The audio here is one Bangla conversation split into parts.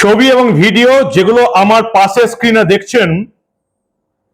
ছবি এবং ভিডিও যেগুলো আমার পাশে স্ক্রিনে দেখছেন,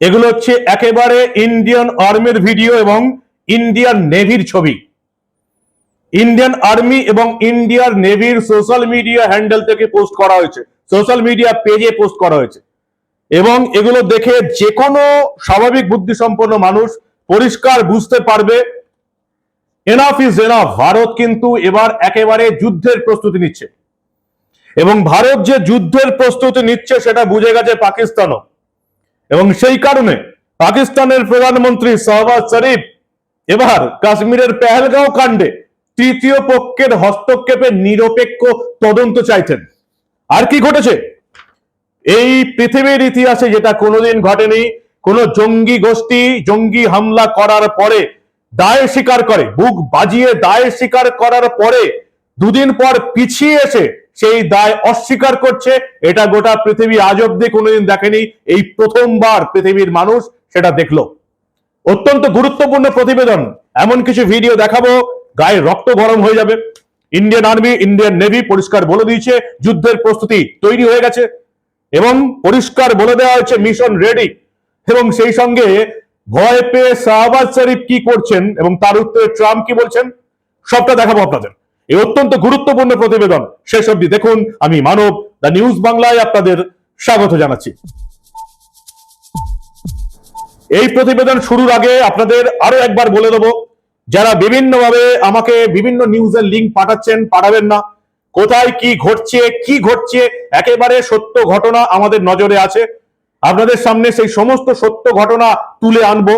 এগুলো হচ্ছে একেবারে ইন্ডিয়ান আর্মির ভিডিও এবং ইন্ডিয়ান নেভির ছবি। ইন্ডিয়ান আর্মি এবং ইন্ডিয়ার নেভির সোশ্যাল মিডিয়া হ্যান্ডেল থেকে পোস্ট করা হয়েছে। সোশ্যাল মিডিয়া পেজে পোস্ট করা হয়েছে। এবং এগুলো দেখে যে কোনো স্বাভাবিক বুদ্ধিসম্পন্ন মানুষ পরিষ্কার বুঝতে পারবে এনাফ ইজ এনাফ ভারত কিন্তু এবার একেবারে যুদ্ধের প্রস্তুতি নিচ্ছে। এবং ভারত যে যুদ্ধের প্রস্তুতি নিচ্ছে সেটা বুঝে গেছে পাকিস্তানও। এবং সেই কারণে পাকিস্তানের প্রধানমন্ত্রী শাহবাজ শরীফ এবার কাশ্মীরের পেহেলগাঁও কাণ্ডে তৃতীয় পক্ষের হস্তক্ষেপে নিরপেক্ষ তদন্ত চাইছেন। আর কি ঘটেছে? এই পৃথিবীর ইতিহাসে যেটা কোনোদিন ঘটেনি, কোন জঙ্গি গোষ্ঠী জঙ্গি হামলা করার পরে দায় স্বীকার করে, বুক বাজিয়ে দায় স্বীকার করার পরে দুদিন পর পিছিয়ে এসে সেই দায় অস্বীকার করছে। এটা গোটা পৃথিবী আজ অব্দি কোনোদিন দেখেনি। এই প্রথমবার পৃথিবীর মানুষ সেটা দেখল। অত্যন্ত গুরুত্বপূর্ণ প্রতিবেদন। এমন কিছু ভিডিও দেখাবো, গায়ে রক্ত গরম হয়ে যাবে। ইন্ডিয়ান আর্মি ইন্ডিয়ান নেভি পরিষ্কার বলে দিয়েছে, যুদ্ধের প্রস্তুতি তৈরি হয়ে গেছে। এবং পরিষ্কার বলে দেওয়া হয়েছে মিশন রেডি এবং সেই সঙ্গে ভয় পেয়ে শাহবাজ শরীফ কি করছেন এবং তার উত্তরে ট্রাম্প কি বলছেন, সবটা দেখাবো আপনাদের। এই অত্যন্ত গুরুত্বপূর্ণ প্রতিবেদন শেষ অব্দি দেখুন। আমি মানব, দ্য নিউজ বাংলায় আপনাদের স্বাগত জানাচ্ছি। এই প্রতিবেদন শুরুর আগে আপনাদের আরও একবার বলে দেব, যারা বিভিন্নভাবে আমাকে বিভিন্ন নিউজের লিঙ্ক পাঠাচ্ছেন, পাঠাবেন না। কোথায় কি ঘটছে কি ঘটছে, একেবারে সত্য ঘটনা আমাদের নজরে আছে। আপনাদের সামনে সেই সমস্ত সত্য ঘটনা তুলে আনব।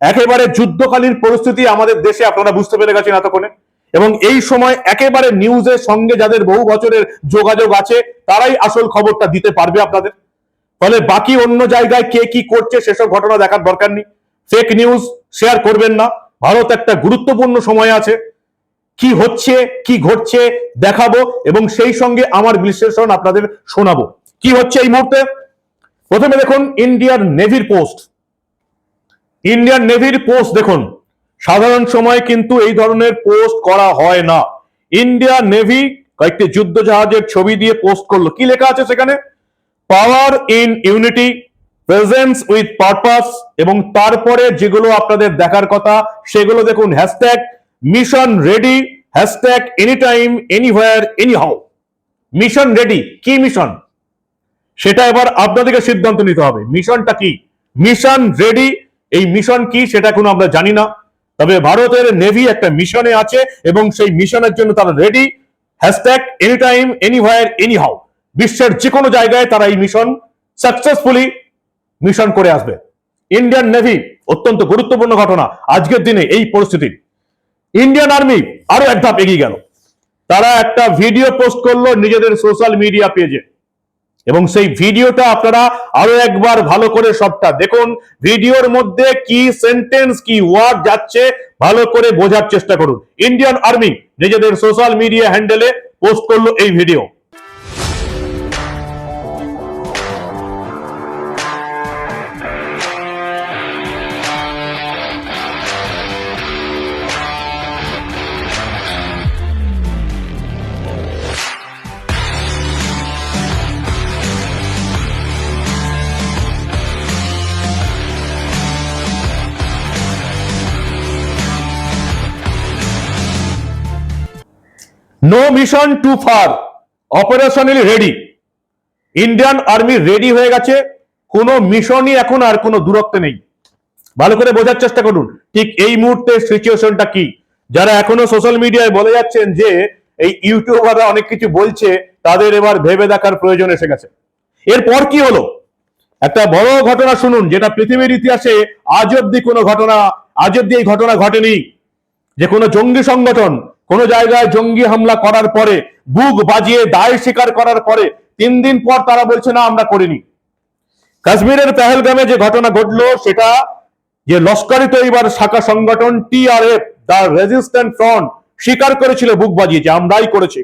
একেবারে যুদ্ধকালীন পরিস্থিতি আমাদের দেশে, আপনারা বুঝতে পেরে গেছেন এতক্ষণে। এবং এই সময় একেবারে নিউজের সঙ্গে যাদের বহু বছরের যোগাযোগ আছে, তারাই আসল খবরটা দিতে পারবে আপনাদের। ফলে বাকি অন্য জায়গায় কে কি করছে সেসব ঘটনা দেখার দরকার নেই। ফেক নিউজ শেয়ার করবেন না। ভারত একটা গুরুত্বপূর্ণ সময় আছে। কি হচ্ছে, কি ঘটছে দেখাবো এবং সেই সঙ্গে আমার বিশ্লেষণ আপনাদের শোনাবো। কি হচ্ছে এই মুহূর্তে? প্রথমে দেখুন ইন্ডিয়ার নেভির পোস্ট ইন্ডিয়ান নেভির পোস্ট দেখুন। সাধারণ সময় কিন্তু এই ধরনের পোস্ট করা হয় না। ইন্ডিয়া নেভি কয়েকটি যুদ্ধ জাহাজের ছবি দিয়ে পোস্ট করল। কি লেখা আছে সেখানে? Power in unity, presence with purpose এবং তারপরে যেগুলো আপনাদের দেখার কথা, সেগুলো দেখুন, hashtag mission ready, hashtag any time anywhere anyhow mission ready, কি মিশন? সেটা এবার আপনাদেরকে সিদ্ধান্ত নিতে হবে। মিশনটা কি? মিশন রেডি, এই মিশন কি সেটা এখন আমরা জানি না। তবে ভারতের নেভি একটা মিশনে আছে এবং সেই মিশনের জন্য তারা ready hashtag any time anywhere anyhow বিশ্বের যে কোনো জায়গায় তারা এই মিশন সাকসেসফুলি মিশন করে আসবে। ইন্ডিয়ান নেভি অত্যন্ত গুরুত্বপূর্ণ ঘটনা। আজকের দিনে এই পরিস্থিতি। ইন্ডিয়ান আর্মি আরও এক ধাপ এগিয়ে গেল। তারা একটা ভিডিও পোস্ট করল নিজেদের সোশ্যাল মিডিয়া পেজে এবং সেই ভিডিওটা আপনারা আরও একবার ভালো করে সবটা দেখুন। ভিডিওর মধ্যে কি সেন্টেন্স কি ওয়ার্ড যাচ্ছে, ভালো করে বোঝার চেষ্টা করুন। ইন্ডিয়ান আর্মি নিজেদের সোশ্যাল মিডিয়া হ্যান্ডেলে পোস্ট করল এই video no mission too far operationally ready Indian army ready হয়ে গেছে। কোনো মিশনই এখন আর কোনো দূরত্ব নেই। ভালো করে বোঝার চেষ্টা করুন, ঠিক এই মুহূর্তে সিচুয়েশনটা কি? যারা এখনও সোশ্যাল মিডিয়ায় বলে যাচ্ছেন যে এই ইউটিউবাররা অনেক কিছু বলছে, তাদের এবার ভেবে দেখার প্রয়োজন এসে গেছে। এরপর কি হলো? একটা বড় ঘটনা শুনুন, যেটা পৃথিবীর ইতিহাসে আজ অব্দি কোনো ঘটনা, আজ অব্দি এই ঘটনা ঘটেনি। যে কোনো জঙ্গি সংগঠন কোনো জায়গায় জঙ্গি হামলা করার পরে, বুক বাজিয়ে দায় স্বীকার করার পরে, তিন দিন পর তারা বলছে, না, আমরা করিনি। কাশ্মীরের পেহেলগামে যে ঘটনা ঘটলো, সেটা যে লস্করি তৈবার শাখা সংগঠন টিআরএফ দা রেজিস্ট্যান্ট ফ্রন্ট, স্বীকার করেছিল বুক বাজিয়ে, যে আমরাই করেছি।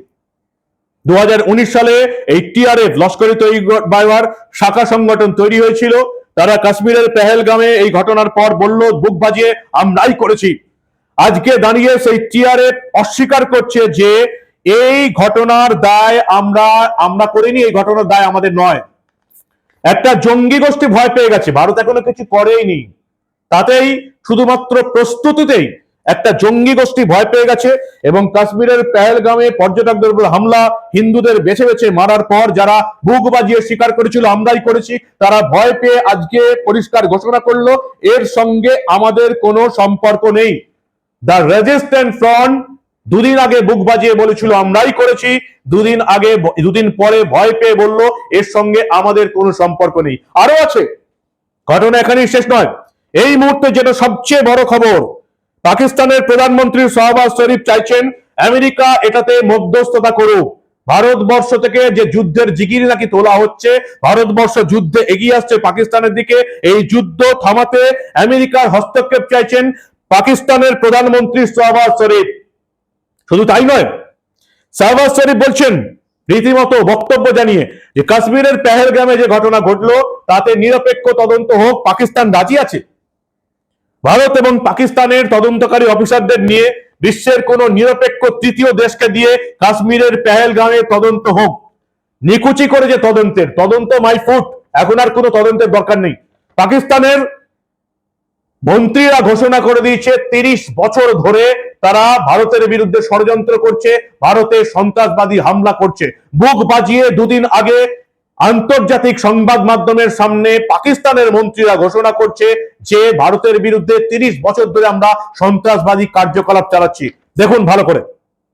দু হাজার উনিশ সালে এই টিআরএফ লস্করি তৈবার শাখা সংগঠন তৈরি হয়েছিল। তারা কাশ্মীরের পেহেলগামে এই ঘটনার পর বলল, বুক বাজিয়ে আমরাই করেছি। আজকে দাঁড়িয়ে সেই টিআরএফ অস্বীকার করছে যে এই ঘটনার দায় আমরা আমরা করিনি, এই ঘটনার দায় আমাদের নয়। একটা জঙ্গি গোষ্ঠী ভয় পেয়ে গেছে, ভারত এখনও কিছু করেইনি। তাতেই শুধুমাত্র প্রস্তুতিতেই একটা জঙ্গি গোষ্ঠী ভয় পেয়ে গেছে এবং কাশ্মীরের পেহেলগামে পর্যটকদের উপর হামলা, হিন্দুদের বেছে বেছে মারার পর যারা বুক বাজিয়ে স্বীকার করেছিল আমরাই করেছি, তারা ভয় পেয়ে আজকে পরিষ্কার ঘোষণা করল, এর সঙ্গে আমাদের কোনো সম্পর্ক নেই। দ্য রেজিস্ট্যান্ট ফ্রন্ট দুদিন আগে বুক বাজিয়ে বলেছিল, আমরাই করেছি। দুদিন আগে, দুদিন পরে ভয় পেয়ে বলল, এর সঙ্গে আমাদের কোনো সম্পর্ক নেই। আরও আছে। ঘটনা এখানেই শেষ নয়। এই মুহূর্তে যেটা সবচেয়ে বড় খবর, পাকিস্তানের প্রধানমন্ত্রী শাহবাজ শরীফ চাইছেন, আমেরিকা এটাতে মধ্যস্থতা করুক। ভারতবর্ষ থেকে যে যুদ্ধের জিগিরি নাকি তোলা হচ্ছে, ভারতবর্ষ যুদ্ধে এগিয়ে আসছে পাকিস্তানের দিকে। এই যুদ্ধ থামাতে আমেরিকার হস্তক্ষেপ চাইছেন পাকিস্তানের প্রধানমন্ত্রী শাহবাজ শরীফ। শুধু তাই নয় শাহবাজ শরীফ বলছেন, রীতিমতো বক্তব্য জানিয়ে যে কাশ্মীরের পেহেলগ্রামে যে ঘটনা ঘটলো, তাতে নিরপেক্ষ তদন্ত হোক, পাকিস্তান রাজি আছে। ভারত এবং পাকিস্তানের তদন্তকারী অফিসারদের নিয়ে বিশ্বের কোন নিরপেক্ষ তৃতীয় দেশকে দিয়ে কাশ্মীরের পেহেলগামে তদন্ত হোক। নিকুচি করে যে তদন্তের, তদন্ত মাই ফুট, এখন আর কোনো তদন্তের দরকার নেই। পাকিস্তানের মন্ত্রীরা ঘোষণা করে দিয়েছে তিরিশ বছর ধরে তারা ভারতের বিরুদ্ধে ষড়যন্ত্র করছে ভারতে সন্ত্রাসবাদী হামলা করছে। বুক বাজিয়ে দুদিন আগে আন্তর্জাতিক সংবাদ মাধ্যমের সামনে পাকিস্তানের মন্ত্রীরা ঘোষণা করছে যে ভারতের বিরুদ্ধে তিরিশ বছর ধরে আমরা সন্ত্রাসবাদী কার্যকলাপ চালাচ্ছি। দেখুন ভালো করে।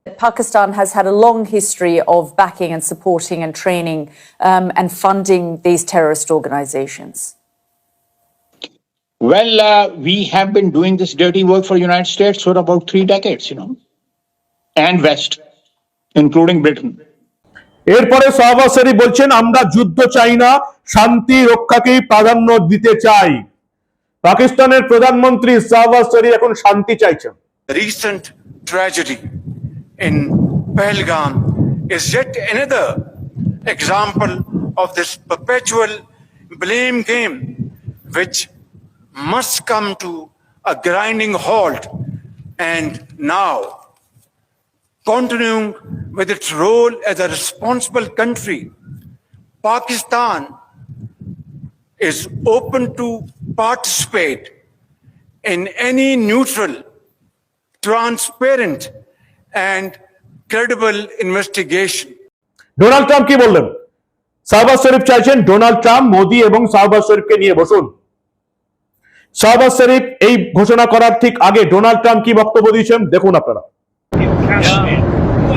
Pakistan has had a long history of backing and supporting and training um, and funding these terrorist organizations. Well, uh, we have been doing this dirty work for United States for about three decades, you know, and West, including Britain. এরপরে শাহবাজ শরীফ বলছেন আমরা যুদ্ধ চাই না শান্তি রক্ষাকেই প্রাধান্য দিতে চাই পাকিস্তানের প্রধানমন্ত্রী শাহবাজ শরীফ এখন শান্তি চাইছেন The recent tragedy in Pahalgam is yet another example of this perpetual blame game, which must come to a grinding halt. And now, continuing with its role as a responsible country, Pakistan is open to participate in any neutral transparent and credible investigation. Donald Trump কি বললেন শাহবাজ শরীফ চাইছেন ডোনাল্ড ট্রাম্প মোদি এবং শাহবাজ শরীফকে নিয়ে বসুন শাহবাজ শরীফ এই ঘোষণা করার ঠিক আগে ডোনাল্ড ট্রাম্প কি বক্তব্য দিয়েছেন দেখুন আপনারা in Kashmir.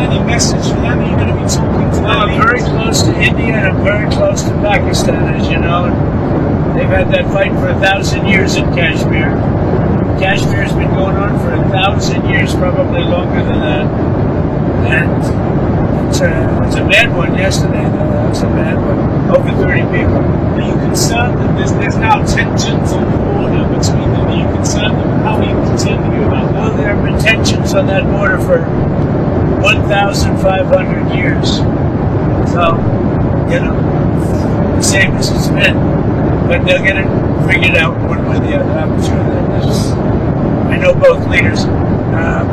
Any message for them? Are you going to be talking to Well, them? I'm very close to India and I'm very close to Pakistan, as you know. And they've had that fight for a thousand years in Kashmir. Kashmir's been going on for a thousand years, probably longer than that. And it's a, it's a bad one yesterday, though. It's a bad one. Over 30 people. Are you concerned that there's, there's now tensions on the border between them? Are you concerned? How are you concerned are you about Well, that? there have been tensions on that border for 1,500 years. So, you know, the same as it's been. But they'll get it figured out one way or the other. I'm sure that there's, I know both leaders. Um,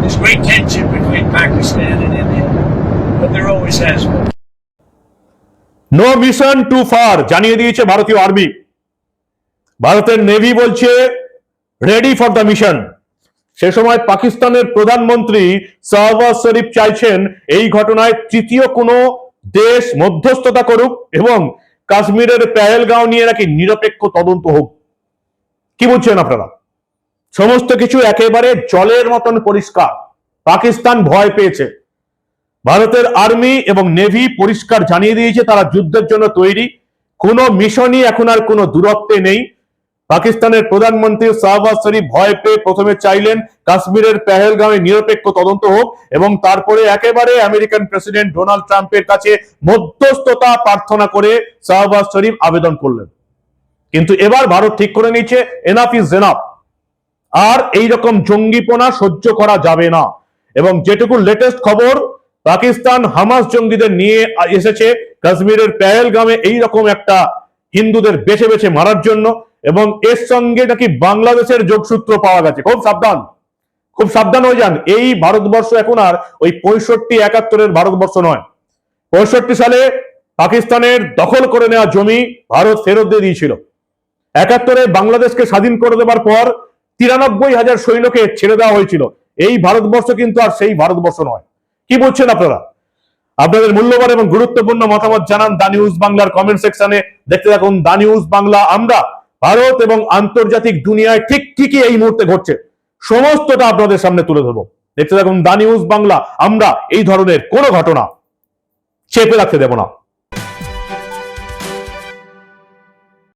there's great tension between Pakistan and India, but there always has been. No mission too far জানিয়ে দিয়েছে ভারতীয় আর্মি ভারতের নেভি বলছে রেডি ফর দ্য মিশন সে সময় পাকিস্তানের প্রধানমন্ত্রী শাহবাজ শরীফ চাইছেন এই ঘটনায় তৃতীয় কোনো দেশ মধ্যস্থতা করুক এবং কাশ্মীরের পেহেলগাঁও নিয়ে নাকি নিরপেক্ষ তদন্ত হোক। কি বুঝছেন আপনারা? সমস্ত কিছু একেবারে জলের মতন পরিষ্কার। পাকিস্তান ভয় পেয়েছে। ভারতের আর্মি এবং নেভি পরিষ্কার জানিয়ে দিয়েছে, তারা যুদ্ধের জন্য তৈরি। কোনো মিশনই এখন আর কোনো দূরত্বে নেই। পাকিস্তানের প্রধানমন্ত্রী শাহবাজ শরীফ ভয় পেয়ে প্রথমে চাইলেন কাশ্মীরের পেহেলগামে নিরপেক্ষ তদন্ত হোক এবং তারপরে একেবারে আমেরিকান প্রেসিডেন্ট ডোনাল্ড ট্রাম্পের কাছে মধ্যস্থতা প্রার্থনা করে শাহবাজ শরীফ আবেদন করলেন। কিন্তু এবার ভারত ঠিক করে নিয়েছে এনাফ ইজ এনাফ আর এই রকম জঙ্গিপনা সহ্য করা যাবে না। এবং যেটুকু লেটেস্ট খবর, পাকিস্তান হামাস জঙ্গিদের নিয়ে এসেছে কাশ্মীরের পেহেলগামে এই রকম একটা হিন্দুদের বেছে বেছে মারার জন্য। এবং এর সঙ্গে নাকি বাংলাদেশের যোগসূত্র পাওয়া গেছে? খুব সাবধান। খুব সাবধান হয়ে যান। এই ভারতবর্ষ এখন আর ওই পঁয়ষট্টি একাত্তরের ভারতবর্ষ নয়। পঁয়ষট্টি সালে পাকিস্তানের দখল করে নেওয়া জমি ভারত ফেরত দিয়ে দিয়েছিল। একাত্তরে বাংলাদেশকে স্বাধীন করে দেওয়ার পর তিরানব্বই হাজার সৈন্যকে ছেড়ে দেওয়া হয়েছিল। এই ভারতবর্ষ কিন্তু আর সেই ভারতবর্ষ নয়। কি বলছেন আপনারা? আপনাদের মূল্যবান এবং গুরুত্বপূর্ণ মতামত জানান দা নিউজ বাংলার কমেন্ট সেকশনে। দেখতে থাকুন দা নিউজ বাংলা। আমরা ভারত এবং আন্তর্জাতিক দুনিয়ায় ঠিক কি এই মুহূর্তে ঘটছে। সমস্তটা আপনাদের সামনে তুলে ধরবো। দেখতে থাকুন দা নিউজ বাংলা। আমরা এই ধরনের কোনো ঘটনা চেপে রাখতে দেব না।